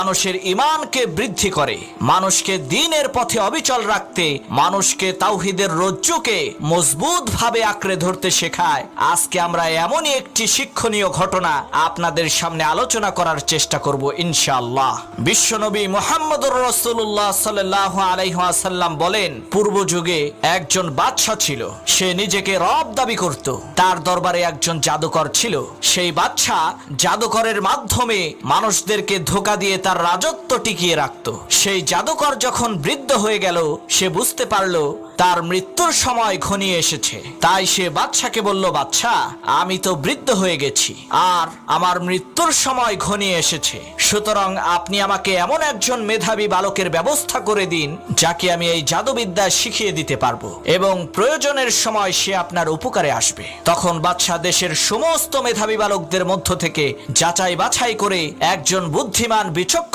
মানুষের ইমানকে বৃদ্ধি করে, মানুষকে দিনের পথে অবিচল রাখতে, মানুষকে তাওহিদের রজ্জুকে মজবুত ভাবে আঁকড়ে ধরতে শেখায়। আজকে আমরা এমনই একটি শিক্ষণীয় ঘটনা আপনাদের সামনে আলোচনা করার চেষ্টা করব ইনশাআল্লাহ। বিশ্বনবী মোহাম্মদুর রসুল্লাহ সাল্লাহ আলাইহাসাল্লাম বলেন পূর্ব যুগে একজন বাদশাহ ছিল, সে নিজেকে রব দাবি করত। তার দরবারে একজন জাদুকর ছিল। সেই বাদশা জাদুকরের মাধ্যমে মানুষদেরকে ধোকা দিয়ে তার রাজত্ব টিকিয়ে রাখত। সেই জাদুকর যখন বৃদ্ধ হয়ে গেল সে বুঝতে পারল তার মৃত্যুর সময় ঘনিয়ে এসেছে। তাই সে বাদশাকে বলল, বাদশা, আমি তো বৃদ্ধ হয়ে গেছি, আর আমার মৃত্যুর সময় ঘনিয়ে এসেছে। সুতরাং আপনি আমাকে এমন একজন মেধাবী বালকের ব্যবস্থা করে দিন, যাকে আমি এই জাদুবিদ্যা শিখিয়ে দিতে পারব, এবং প্রয়োজনের সময় সে আপনার উপকারে আসবে। তখন বাদশাহ দেশের সমস্ত মেধাবী বালকদের মধ্য থেকে যাচাই বাছাই করে একজন বুদ্ধিমান, বিচক্ষণ